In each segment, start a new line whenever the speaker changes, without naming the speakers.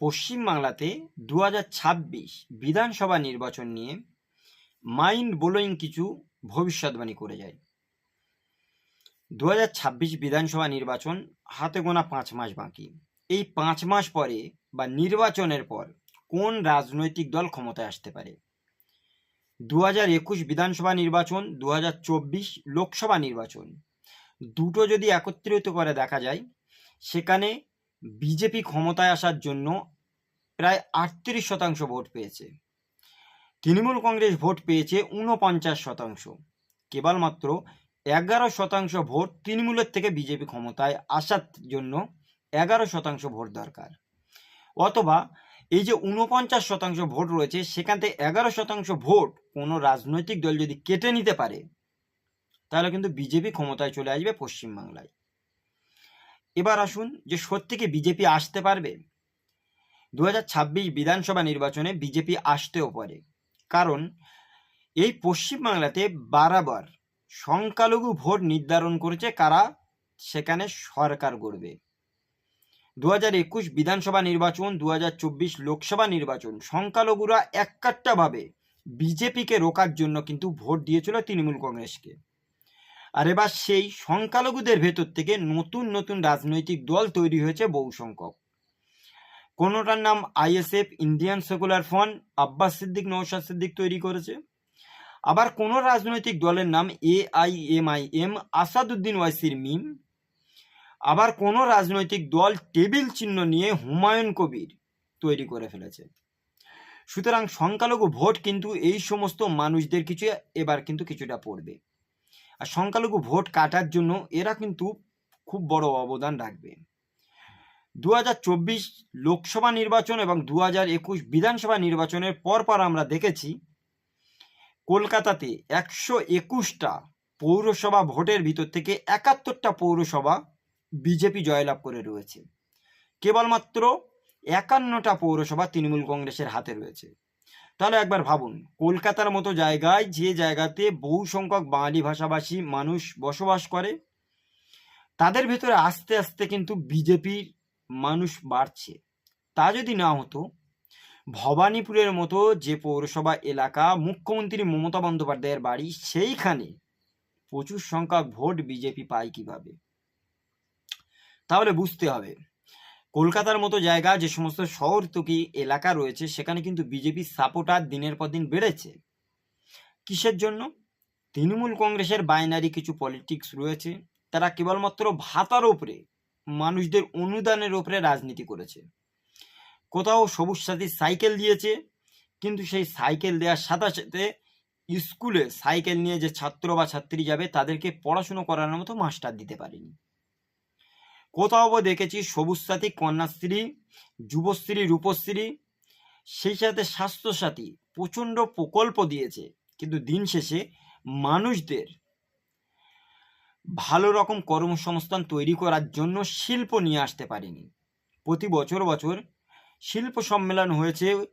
পশ্চিমবাংলাতে দু হাজার ছাব্বিশ বিধানসভা নির্বাচন নিয়ে মাইন্ড ব্লোয়িং কিছু ভবিষ্যৎবাণী করে যায়। দু হাজার ছাব্বিশ বিধানসভা নির্বাচন হাতে গোনা পাঁচ মাস বাকি। এই পাঁচ মাস পরে বা নির্বাচনের পর কোন রাজনৈতিক দল ক্ষমতায় আসতে পারে? দু একুশ বিধানসভা নির্বাচন দু হাজার চব্বিশ লোকসভা নির্বাচন, দুটো যদি একত্রিত করে দেখা যায়, সেখানে বিজেপি ক্ষমতায় আসার জন্য প্রায় আটত্রিশ শতাংশ ভোট পেয়েছে। তৃণমূল কংগ্রেস ভোট পেয়েছে ঊনপঞ্চাশ শতাংশ। কেবলমাত্র এগারো শতাংশ ভোট তৃণমূলের থেকে বিজেপি ক্ষমতায় আসার জন্য এগারো শতাংশ ভোট দরকার। অথবা এই যে ঊনপঞ্চাশ শতাংশ ভোট রয়েছে, সেখান থেকে এগারো শতাংশ ভোট কোনো রাজনৈতিক দল যদি কেটে নিতে পারে, তাহলে কিন্তু বিজেপি ক্ষমতায় চলে আসবে পশ্চিমবাংলায়। এবার আসুন যে সত্যি কি বিজেপি আসতে পারবে। দু হাজার ছাব্বিশ বিধানসভা নির্বাচনে বিজেপি আসতেও পারে। কারণ এই পশ্চিমবাংলাতে বারাবার সংখ্যালঘু ভোট নির্ধারণ করেছে কারা? সেখানে সরকার গড়বে। দু হাজার একুশ বিধানসভা নির্বাচন দু হাজার চব্বিশ লোকসভা নির্বাচন, সংখ্যালঘুরা একাট্টাভাবে বিজেপিকে রোকার জন্য কিন্তু ভোট দিয়েছিল তৃণমূল কংগ্রেসকে। আর এবার সেই সংখ্যালঘুদের ভেতর থেকে নতুন নতুন রাজনৈতিক দল তৈরি হয়েছে বহু সংখ্যক। কোনোটার নাম ISF, Indian secular front, Abbas Siddique Naushad Siddique তৈরি করেছে। আবার কোনো রাজনৈতিক দলের নাম A I M I M Asaduddin ওয়াইসির MIM. আবার কোনো রাজনৈতিক দল টেবিল চিহ্ন নিয়ে হুমায়ুন কবির তৈরি করে ফেলেছে। সুতরাং সংখ্যালঘু ভোট কিন্তু এই সমস্ত মানুষদের কিছু এবার কিন্তু কিছুটা পড়বে। আর সংখ্যালঘু ভোট কাটার জন্য এরা কিন্তু খুব বড় অবদান রাখবে। দু হাজার চব্বিশ লোকসভা নির্বাচন এবং দু একুশ বিধানসভা নির্বাচনের পর পর আমরা দেখেছি, কলকাতাতে একশো একুশটা পৌরসভা ভোটের ভিতর থেকে একাত্তরটা পৌরসভা বিজেপি জয়লাভ করে রয়েছে। কেবলমাত্র একান্নটা পৌরসভা তৃণমূল কংগ্রেসের হাতে রয়েছে। তাহলে একবার ভাবুন, কলকাতার মতো জায়গায় যে জায়গাতে বহু সংখ্যক বাঙালি ভাষাভাষী মানুষ বসবাস করে, তাদের ভেতরে আস্তে আস্তে কিন্তু বিজেপির মানুষ বাড়ছে। তা যদি না হতো, ভবানীপুরের মতো যে পৌরসভা এলাকা মুখ্যমন্ত্রী মমতা বন্দ্যোপাধ্যায়ের বাড়ি, সেইখানে প্রচুর সংখ্যক ভোট বিজেপি পায় কীভাবে? তাহলে বুঝতে হবে কলকাতার মতো জায়গা, যে সমস্ত শহর তকি এলাকা রয়েছে, সেখানে কিন্তু বিজেপির সাপোর্টার দিনের পর দিন বেড়েছে। কিসের জন্য? তৃণমূল কংগ্রেসের বাইনারি কিছু পলিটিক্স রয়েছে। তারা কেবলমাত্র ভাতার ওপরে মানুষদের অনুদানের ওপরে রাজনীতি করেছে। কোথাও সবুজ সাথী সাইকেল দিয়েছে, কিন্তু সেই সাইকেল দেওয়ার সাথে সাথে স্কুলে সাইকেল নিয়ে যে ছাত্র বা ছাত্রী যাবে, তাদেরকে পড়াশুনো করানোর মতো মাস্টার দিতে পারেনি। কোথাও দেখেছি সবুজ সাথী কন্যাশ্রী যুবশ্রী, রূপশ্রী, সেই সাথে স্বাস্থ্যসাথী প্রচণ্ড প্রকল্প দিয়েছে। কিন্তু দিন শেষে মানুষদের ভালো রকম কর্মসংস্থান তৈরি করার জন্য শিল্প নিয়ে আসতে পারেনি। প্রতি বছর বছর শিল্প সম্মেলন হয়েছে,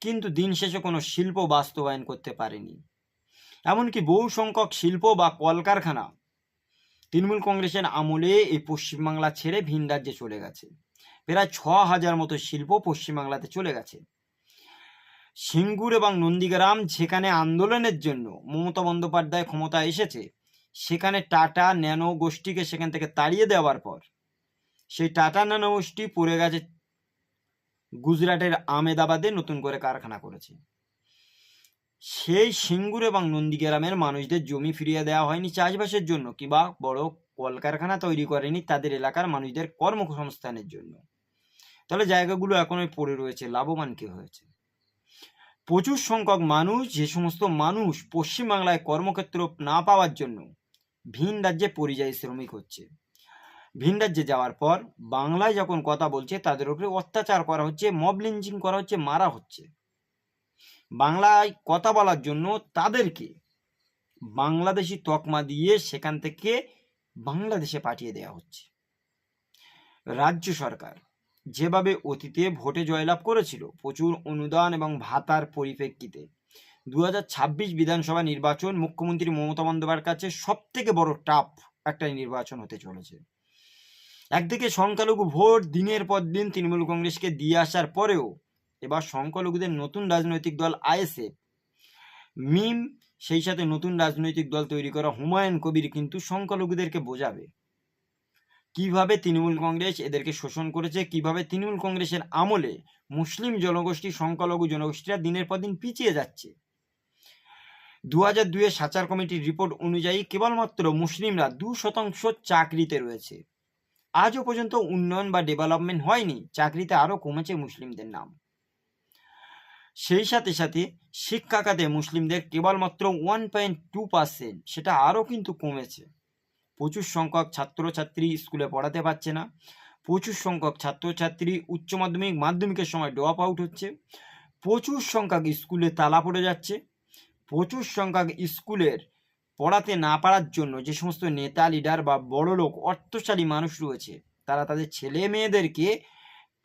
কিন্তু দিন শেষে কোনো শিল্প বাস্তবায়ন করতে পারেনি। এমনকি বহু সংখ্যক শিল্প বা কলকারখানা তৃণমূল কংগ্রেসের আমলে এই পশ্চিমবাংলা ছেড়ে ভিন রাজ্যে চলে গেছে। প্রায় ছ হাজার মতো শিল্প পশ্চিমবাংলাতে চলে গেছে। সিঙ্গুর এবং নন্দীগ্রাম যেখানে আন্দোলনের জন্য মমতা বন্দ্যোপাধ্যায় ক্ষমতা এসেছে, সেখানে টাটা ন্যানো গোষ্ঠীকে সেখান থেকে তাড়িয়ে দেওয়ার পর, সেই টাটা ন্যানো গোষ্ঠী পড়ে গেছে গুজরাটের আমেদাবাদে নতুন করে কারখানা করেছে। সেই সিঙ্গুর এবং নন্দীগ্রামের মানুষদের জমি ফিরিয়ে দেওয়া হয়নি চাষবাসের জন্য, কিংবা বড় কলকারখানা তৈরি করেনি তাদের এলাকার মানুষদের কর্মসংস্থানের জন্য। তাহলে জায়গাগুলো এখন ওই পড়ে রয়েছে, লাভবান কে হয়েছে? প্রচুর সংখ্যক মানুষ, যে সমস্ত মানুষ পশ্চিমবাংলায় কর্মক্ষেত্র না পাওয়ার জন্য ভিন রাজ্যে পরিযায়ী শ্রমিক হচ্ছে। ভিন রাজ্যে যাওয়ার পর বাংলায় যখন কথা বলছে, তাদের উপরে অত্যাচার করা হচ্ছে মব লিঞ্চিং করা হচ্ছে, মারা হচ্ছে। বাংলায় কথা বলার জন্য তাদেরকে বাংলাদেশি তকমা দিয়ে সেখান থেকে বাংলাদেশে পাঠিয়ে দেওয়া হচ্ছে। রাজ্য সরকার যেভাবে অতীতে ভোটে জয়লাভ করেছিল, প্রচুর অনুদান এবং ভাতার পরিপ্রেক্ষিতে দু হাজার ছাব্বিশ বিধানসভা নির্বাচন মুখ্যমন্ত্রী মমতা বন্দ্যোপাধ্যায়ের কাছে সব থেকে বড় টাফ একটা নির্বাচন হতে চলেছে। একদিকে সংখ্যালঘু ভোট দিনের পর দিন তৃণমূল কংগ্রেসকে দিয়ে আসার পরেও এবার সংখ্যালঘুদের নতুন রাজনৈতিক দল আইএসএফ। মিম, সেই সাথে নতুন রাজনৈতিক দল তৈরি করা হুমায়ুন কবির কিন্তু সংখ্যালঘুদেরকে বোঝাবে। কীভাবে তৃণমূল কংগ্রেস এদেরকে শোষণ করেছে, কীভাবে তৃণমূল কংগ্রেসের আমলে মুসলিম জনগোষ্ঠী সংখ্যালঘু জনগোষ্ঠীরা দিনের পর দিন পিছিয়ে যাচ্ছে। দু হাজার দুইয়ের সাচার কমিটির রিপোর্ট অনুযায়ী কেবলমাত্র মুসলিমরা দু শতাংশ চাকরিতে রয়েছে। আজও পর্যন্ত উন্নয়ন বা ডেভেলপমেন্ট হয়নি, চাকরিতে আরও কমেছে মুসলিমদের নাম। সেই সাথে সাথে শিক্ষা খাতে মুসলিমদের কেবলমাত্র ওয়ান পয়েন্ট টু পার্সেন্ট সেটা আরও কিন্তু কমেছে। প্রচুর সংখ্যক ছাত্রছাত্রী স্কুলে পড়াতে পারছে না। প্রচুর সংখ্যক ছাত্রছাত্রী উচ্চ মাধ্যমিক, মাধ্যমিকের সময় ড্রপ আউট হচ্ছে। প্রচুর সংখ্যক স্কুলে তালা পড়ে যাচ্ছে। প্রচুর সংখ্যক স্কুলের পড়াতে না পারার জন্য যে সমস্ত নেতা লিডার বা বড় লোক অর্থশালী মানুষ রয়েছে, তারা তাদের ছেলে মেয়েদেরকে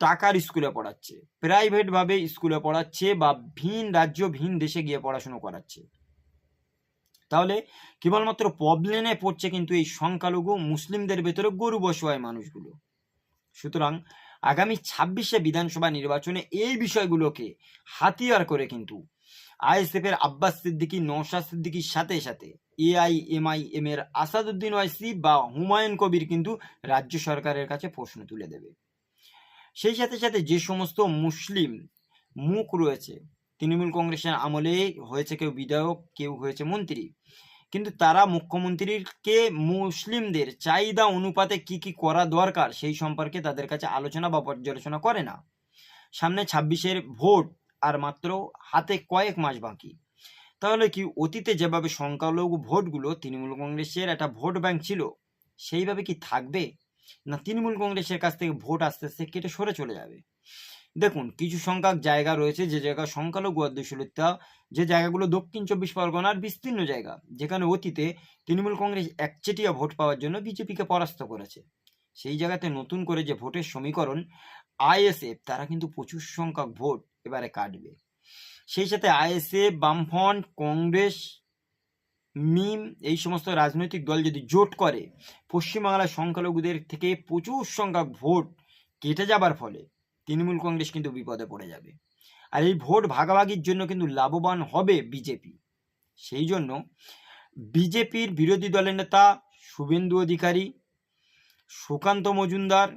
টাকার স্কুলে পড়াচ্ছে প্রাইভেটভাবে স্কুলে পড়াচ্ছে বা ভিন রাজ্য, ভিন দেশে গিয়ে পড়াশুনো করাচ্ছে। তাহলে কেবলমাত্র প্রবলেমে পড়ছে কিন্তু এই সংখ্যালঘু মুসলিমদের ভেতরে গরু বসুয়ায় মানুষগুলো। সুতরাং আগামী ছাব্বিশে বিধানসভা নির্বাচনে এই বিষয়গুলোকে হাতিয়ার করে কিন্তু আইএসএফ এর আব্বাস সিদ্দিকী নৌশাদ সিদ্দিকীর সাথে সাথে এআইএমআইএম এর আসাদুদ্দিন ওয়াইসি বা হুমায়ুন কবির কিন্তু রাজ্য সরকারের কাছে প্রশ্ন তুলে দেবে। সেই সাথে সাথে যে সমস্ত মুসলিম মুখ রয়েছে, তৃণমূল কংগ্রেসের আমলে হয়েছে কেউ বিধায়ক, কেউ হয়েছে মন্ত্রী, কিন্তু তারা মুখ্যমন্ত্রীকে মুসলিমদের চাহিদা অনুপাতে কি কি করা দরকার সেই সম্পর্কে তাদের কাছে আলোচনা বা পর্যালোচনা করে না। সামনে ছাব্বিশের ভোট আর মাত্র হাতে কয়েক মাস বাকি। তাহলে কি অতীতে যেভাবে সংখ্যালঘু ভোটগুলো তৃণমূল কংগ্রেসের একটা ভোট ব্যাংক ছিল, সেইভাবে কি থাকবে? না, তৃণমূল কংগ্রেসের কাছ থেকে ভোট আস্তে আস্তে কেটে সরে চলে যাবে। দেখুন, কিছু সংখ্যক জায়গা রয়েছে, যে জায়গা সংখ্যালঘু অধ্যুষলিতা যে জায়গাগুলো দক্ষিণ চব্বিশ পরগনার বিস্তীর্ণ জায়গা, যেখানে অতীতে তৃণমূল কংগ্রেস একচেটিয়া ভোট পাওয়ার জন্য বিজেপিকে পরাস্ত করেছে। সেই জায়গাতে নতুন করে যে ভোটের সমীকরণ, আইএসএফ, তারা কিন্তু প্রচুর সংখ্যক ভোট এবারে কাটবে। সেই সাথে আইএসএফ, বামফ্রন্ট, কংগ্রেস মিম, এই সমস্ত রাজনৈতিক দল যদি জোট করে, পশ্চিমবাংলার সংখ্যালঘুদের থেকে প্রচুর সংখ্যক ভোট কেটে যাবার ফলে তৃণমূল কংগ্রেস কিন্তু বিপদে পড়ে যাবে। আর এই ভোট ভাগাভাগির জন্য কিন্তু লাভবান হবে বিজেপি। সেই জন্য বিজেপির বিরোধী দলের নেতা শুভেন্দু অধিকারী, সুকান্ত মজুমদার,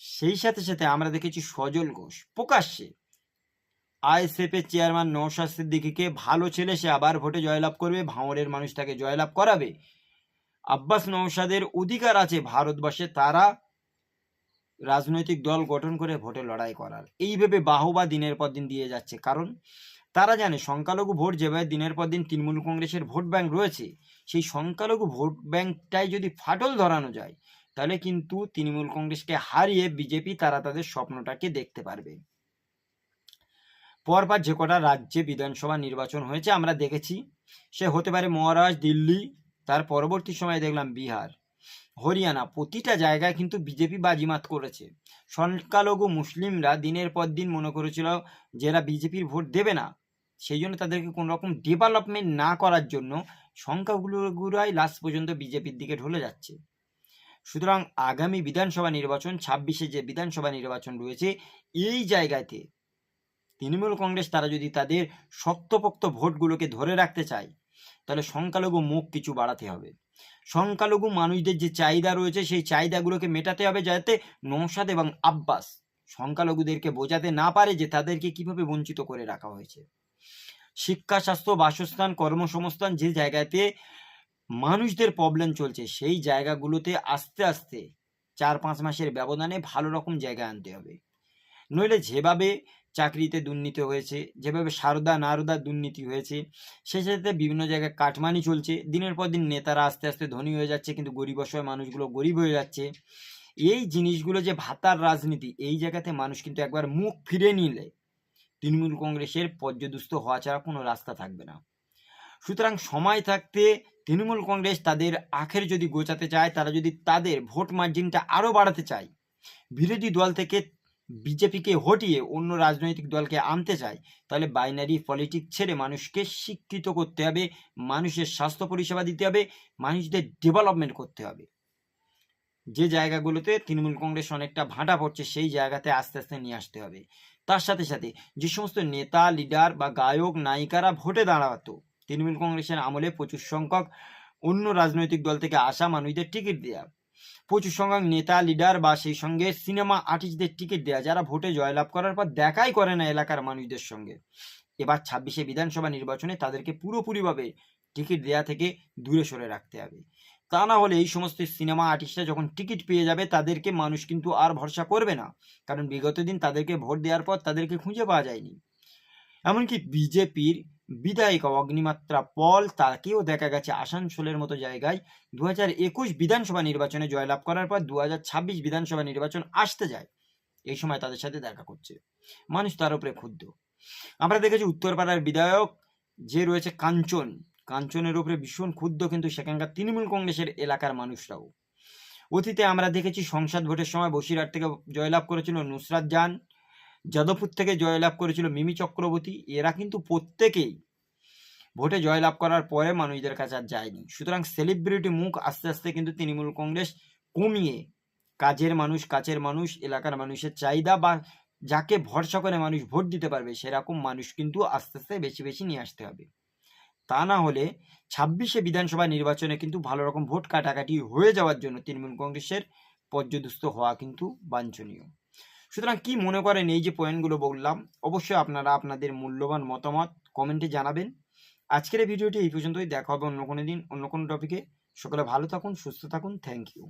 সেই সাথে সাথে আমরা দেখেছি সজল ঘোষ প্রকাশ্যে আইএসএফ এর চেয়ারম্যান নৌশাদ সিদ্দিকিকে ভালো ছেলে সে আবার ভোটে জয়লাভ করবে, ভাঙড়ের মানুষ তাকে জয়লাভ করাবে। আব্বাস নৌশাদের অধিকার আছে ভারতবর্ষে, তারা রাজনৈতিক দল গঠন করে ভোটে লড়াই করার। এইভাবে বাহবা দিনের পর দিন দিয়ে যাচ্ছে, কারণ তারা জানে সংখ্যালঘু ভোট যেভাবে দিনের পর দিন তৃণমূল কংগ্রেসের ভোট ব্যাংক রয়েছে, সেই সংখ্যালঘু ভোট ব্যাংকটাই যদি ফাটল ধরানো যায়, তাহলে কিন্তু তৃণমূল কংগ্রেসকে হারিয়ে বিজেপি তারা তাদের স্বপ্নটাকে দেখতে পারবে। পরপর যে কটা রাজ্যে বিধানসভা নির্বাচন হয়েছে আমরা দেখেছি। সে হতে পারে মহারাষ্ট্র, দিল্লি, তার পরবর্তী সময়ে দেখলাম বিহার। হরিয়ানা প্রতিটা জায়গায় কিন্তু বিজেপি বাজিমাত করেছে। সংখ্যালঘু মুসলিমরা দিনের পর দিন মনে করেছিল যারা বিজেপির ভোট দেবে না, সেই জন্য তাদেরকে কোনো রকম ডেভেলপমেন্ট না করার জন্য সংখ্যাগুলোগুলাই লাস্ট পর্যন্ত বিজেপির দিকে ঢলে যাচ্ছে। সুতরাং আগামী বিধানসভা নির্বাচন, ছাব্বিশে যে বিধানসভা নির্বাচন রয়েছে, এই জায়গাতে তৃণমূল কংগ্রেস তারা যদি তাদের শক্তপোক্ত ভোটগুলোকে ধরে রাখতে চায়, তাহলে সংখ্যালঘু মুখ কিছু বাড়াতে হবে। সংখ্যালঘু মানুষদের যে চাহিদা রয়েছে, সেই চাহিদাগুলোকে মেটাতে হবে যাতে নৌসাদ এবং আব্বাস সংখ্যালঘুদেরকে বোঝাতে না পারে যে তাদেরকে কীভাবে বঞ্চিত করে রাখা হয়েছে। শিক্ষা, স্বাস্থ্য, বাসস্থান, কর্মসংস্থান যে জায়গাতে মানুষদের প্রবলেম চলছে, সেই জায়গাগুলোতে আস্তে আস্তে চার পাঁচ মাসের ব্যবধানে ভালো রকম জায়গা আনতে হবে। নইলে যেভাবে চাকরিতে দুর্নীতি হয়েছে, যেভাবে সারদা নারদা দুর্নীতি হয়েছে, সেই সাথে বিভিন্ন জায়গায় কাটমানি চলছে, দিনের পর দিন নেতারা আস্তে আস্তে ধনী হয়ে যাচ্ছে, কিন্তু গরিব অসহায় মানুষগুলো গরিব হয়ে যাচ্ছে। এই জিনিসগুলো যে ভাতার রাজনীতি, এই জায়গাতে মানুষ কিন্তু একবার মুখ ফিরে নিলে তৃণমূল কংগ্রেসের পর্যদুস্ত হওয়া ছাড়া কোনো রাস্তা থাকবে না। সুতরাং সময় থাকতে তৃণমূল কংগ্রেস তাদের আখের যদি গোছাতে চায়, তারা যদি তাদের ভোট মার্জিনটা আরও বাড়াতে চায়, বিরোধী দল থেকে বিজেপিকে হটিয়ে অন্য রাজনৈতিক দলকে আনতে চায়, তাহলে বাইনারি পলিটিক্স ছেড়ে মানুষকে শিক্ষিত করতে হবে, মানুষের স্বাস্থ্য পরিষেবা দিতে হবে, মানুষদের ডেভেলপমেন্ট করতে হবে। যে জায়গাগুলোতে তৃণমূল কংগ্রেস অনেকটা ভাঁটা পড়ছে, সেই জায়গাতে আস্তে আস্তে নিয়ে আসতে হবে। তার সাথে সাথে যে সমস্ত নেতা লিডার বা গায়ক, নায়িকারা ভোটে দাঁড়াতো, তৃণমূল কংগ্রেসের আমলে প্রচুর সংখ্যক অন্য রাজনৈতিক দল থেকে আসা মানুষদের টিকিট দেওয়া প্রচুর সংখ্যক নেতা লিডার বা সেই সঙ্গে সিনেমা আর্টিস্টদের টিকিট দেওয়া যারা ভোটে জয়লাভ করার পর দেখাই করে না এলাকার মানুষদের সঙ্গে। এবার ছাব্বিশে বিধানসভা নির্বাচনে তাদেরকে পুরোপুরিভাবে টিকিট দেওয়া থেকে দূরে সরে রাখতে হবে। তা না হলে এই সমস্ত সিনেমা আর্টিস্টরা যখন টিকিট পেয়ে যাবে, তাদেরকে মানুষ কিন্তু আর ভরসা করবে না। কারণ বিগত দিন তাদেরকে ভোট দেওয়ার পর তাদেরকে খুঁজে পাওয়া যায়নি। এমনকি বিজেপির বিধায়িকা অগ্নিমাত্রা পল তাকেও দেখা গেছে আসানসোলের মতো জায়গায়। দু হাজার একুশ বিধানসভা নির্বাচনে জয়লাভ করার পর দু হাজার ছাব্বিশ বিধানসভা নির্বাচন আসতে যায়। এই সময় তাদের সাথে দেখা করছে। মানুষ তার উপরে ক্ষুব্ধ। আমরা দেখেছি উত্তরপাড়ার বিধায়ক যে রয়েছে কাঞ্চন। কাঞ্চনের উপরে ভীষণ ক্ষুব্ধ কিন্তু সেখানকার তৃণমূল কংগ্রেসের এলাকার মানুষরাও। অতীতে আমরা দেখেছি সংসদ ভোটের সময় বসিরহাট থেকে জয়লাভ করেছিল নুসরাত জান। যাদবপুর থেকে জয়লাভ করেছিল মিমি চক্রবর্তী, এরা কিন্তু প্রত্যেকেই ভোটে জয়লাভ করার পরে মানুষদের কাছে আর যায়নি। সুতরাং সেলিব্রিটি মুখ আস্তে আস্তে কিন্তু তৃণমূল কংগ্রেস কমিয়ে কাজের মানুষ কাছের মানুষ, এলাকার মানুষের চাহিদা বা যাকে ভরসা করে মানুষ ভোট দিতে পারবে, সেরকম মানুষ কিন্তু আস্তে আস্তে বেশি বেশি নিয়ে আসতে হবে। তা না হলে ছাব্বিশে বিধানসভা নির্বাচনে কিন্তু ভালো রকম ভোট কাটাকাটি হয়ে যাওয়ার জন্য তৃণমূল কংগ্রেসের পর্যদস্ত হওয়া কিন্তু বাঞ্ছনীয়। সুতরাং কি মনে করেন এই যে পয়েন্টগুলো বললাম, অবশ্যই আপনারা আপনাদের মূল্যবান মতামত কমেন্টে জানাবেন। আজকের ভিডিওটি এই পর্যন্তই, দেখা হবে অন্য কোনো দিন, অন্য কোনো টপিকে সকলে ভালো থাকুন, সুস্থ থাকুন থ্যাংক ইউ